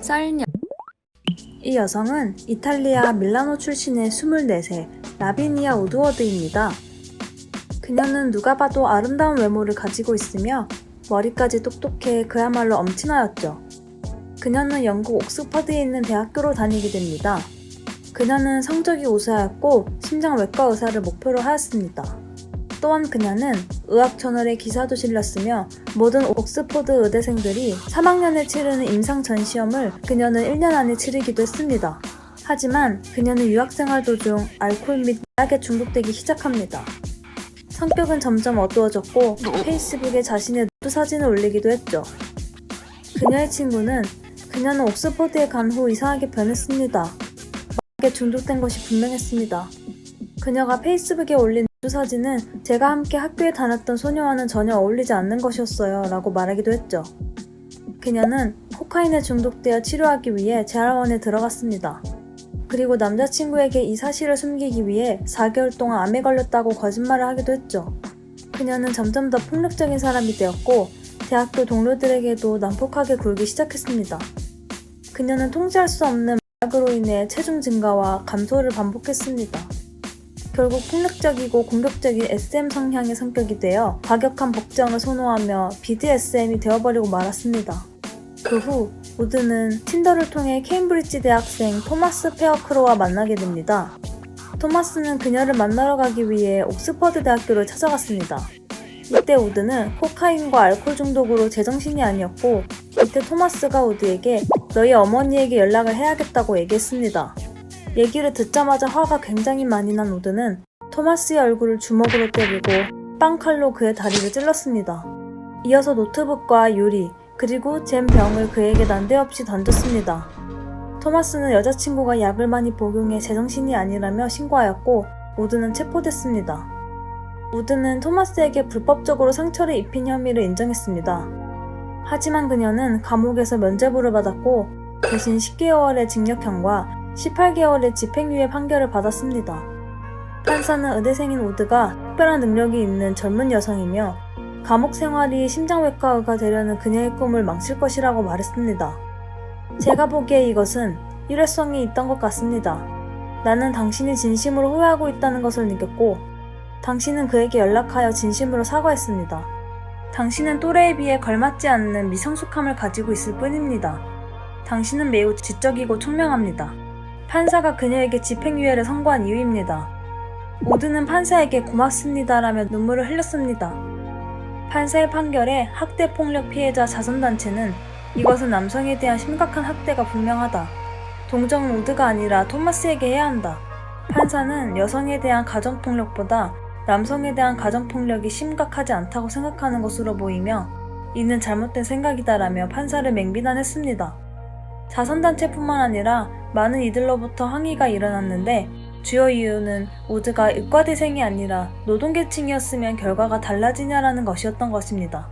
쌀녀 이 여성은 이탈리아 밀라노 출신의 24세 라비니아 우드워드입니다. 그녀는 누가 봐도 아름다운 외모를 가지고 있으며 머리까지 똑똑해 그야말로 엄친아였죠. 그녀는 영국 옥스퍼드에 있는 대학교로 다니게 됩니다. 그녀는 성적이 우수하였고 심장외과 의사를 목표로 하였습니다. 또한 그녀는 의학 저널에 기사도 실렸으며 모든 옥스퍼드 의대생들이 3학년에 치르는 임상 전시험을 그녀는 1년 안에 치르기도 했습니다. 하지만 그녀는 유학생활 도중 알코올 및 약에 중독되기 시작합니다. 성격은 점점 어두워졌고 페이스북에 자신의 누드 사진을 올리기도 했죠. 그녀의 친구는 그녀는 옥스퍼드에 간 후 이상하게 변했습니다. 약에 중독된 것이 분명했습니다. 그녀가 페이스북에 올린 사진은 제가 함께 학교에 다녔던 소녀와는 전혀 어울리지 않는 것이었어요 라고 말하기도 했죠. 그녀는 코카인에 중독되어 치료하기 위해 재활원에 들어갔습니다. 그리고 남자친구에게 이 사실을 숨기기 위해 4개월 동안 암에 걸렸다고 거짓말을 하기도 했죠. 그녀는 점점 더 폭력적인 사람이 되었고 대학교 동료들에게도 난폭하게 굴기 시작했습니다. 그녀는 통제할 수 없는 마약으로 인해 체중 증가와 감소를 반복했습니다. 결국 폭력적이고 공격적인 SM 성향의 성격이 되어 과격한 복장을 선호하며 BDSM이 되어버리고 말았습니다. 그 후 우드는 틴더를 통해 케임브리지 대학생 토마스 페어크로와 만나게 됩니다. 토마스는 그녀를 만나러 가기 위해 옥스퍼드 대학교를 찾아갔습니다. 이때 우드는 코카인과 알코올 중독으로 제정신이 아니었고 이때 토마스가 우드에게 너희 어머니에게 연락을 해야겠다고 얘기했습니다. 얘기를 듣자마자 화가 굉장히 많이 난 우드는 토마스의 얼굴을 주먹으로 때리고 빵칼로 그의 다리를 찔렀습니다. 이어서 노트북과 유리, 그리고 잼 병을 그에게 난데없이 던졌습니다. 토마스는 여자친구가 약을 많이 복용해 제정신이 아니라며 신고하였고 우드는 체포됐습니다. 우드는 토마스에게 불법적으로 상처를 입힌 혐의를 인정했습니다. 하지만 그녀는 감옥에서 면죄부를 받았고 대신 10개월의 징역형과 18개월의 집행유예 판결을 받았습니다. 판사는 의대생인 우드가 특별한 능력이 있는 젊은 여성이며 감옥 생활이 심장외과 의가 되려는 그녀의 꿈을 망칠 것이라고 말했습니다. 제가 보기에 이것은 일회성이 있던 것 같습니다. 나는 당신이 진심으로 후회하고 있다는 것을 느꼈고, 당신은 그에게 연락하여 진심으로 사과했습니다. 당신은 또래에 비해 걸맞지 않는 미성숙함을 가지고 있을 뿐입니다. 당신은 매우 지적이고 총명합니다. 판사가 그녀에게 집행유예를 선고한 이유입니다. 우드는 판사에게 고맙습니다라며 눈물을 흘렸습니다. 판사의 판결에 학대 폭력 피해자 자선단체는 이것은 남성에 대한 심각한 학대가 분명하다. 동정은 우드가 아니라 토마스에게 해야 한다. 판사는 여성에 대한 가정폭력보다 남성에 대한 가정폭력이 심각하지 않다고 생각하는 것으로 보이며 이는 잘못된 생각이다라며 판사를 맹비난했습니다. 자선단체뿐만 아니라 많은 이들로부터 항의가 일어났는데 주요 이유는 우드가 의과대생이 아니라 노동계층이었으면 결과가 달라지냐라는 것이었던 것입니다.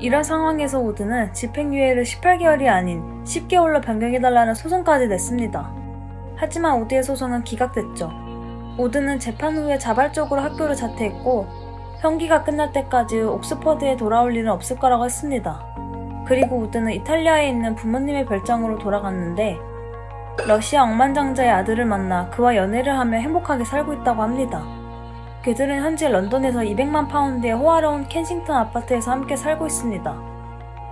이런 상황에서 우드는 집행유예를 18개월이 아닌 10개월로 변경해달라는 소송까지 냈습니다. 하지만 우드의 소송은 기각됐죠. 우드는 재판 후에 자발적으로 학교를 자퇴했고 형기가 끝날 때까지 옥스퍼드에 돌아올 일은 없을 거라고 했습니다. 그리고 우드는 이탈리아에 있는 부모님의 별장으로 돌아갔는데 러시아 억만장자의 아들을 만나 그와 연애를 하며 행복하게 살고 있다고 합니다. 그들은 현재 런던에서 200만 파운드의 호화로운 켄싱턴 아파트에서 함께 살고 있습니다.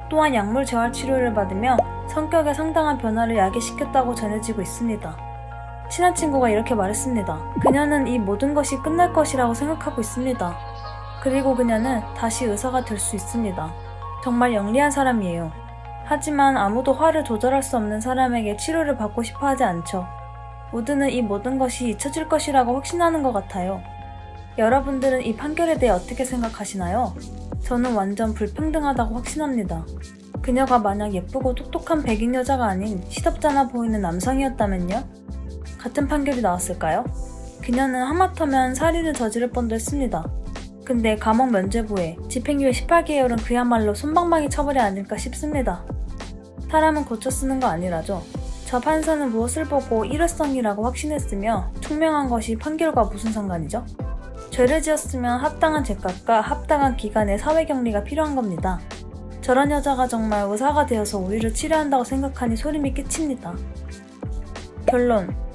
또한 약물 재활 치료를 받으며 성격에 상당한 변화를 야기시켰다고 전해지고 있습니다. 친한 친구가 이렇게 말했습니다. 그녀는 이 모든 것이 끝날 것이라고 생각하고 있습니다. 그리고 그녀는 다시 의사가 될 수 있습니다. 정말 영리한 사람이에요. 하지만 아무도 화를 조절할 수 없는 사람에게 치료를 받고 싶어 하지 않죠. 우드는 이 모든 것이 잊혀질 것이라고 확신하는 것 같아요. 여러분들은 이 판결에 대해 어떻게 생각하시나요? 저는 완전 불평등하다고 확신합니다. 그녀가 만약 예쁘고 똑똑한 백인 여자가 아닌 시덥잖아 보이는 남성이었다면요? 같은 판결이 나왔을까요? 그녀는 하마터면 살인을 저지를 뻔도 했습니다. 근데 감옥 면죄부에 집행유예 18개월은 그야말로 손방망이 처벌이 아닐까 싶습니다. 사람은 고쳐 쓰는 거 아니라죠. 저 판사는 무엇을 보고 일회성이라고 확신했으며 총명한 것이 판결과 무슨 상관이죠? 죄를 지었으면 합당한 죄값과 합당한 기간의 사회격리가 필요한 겁니다. 저런 여자가 정말 의사가 되어서 우리를 치료한다고 생각하니 소름이 끼칩니다. 결론.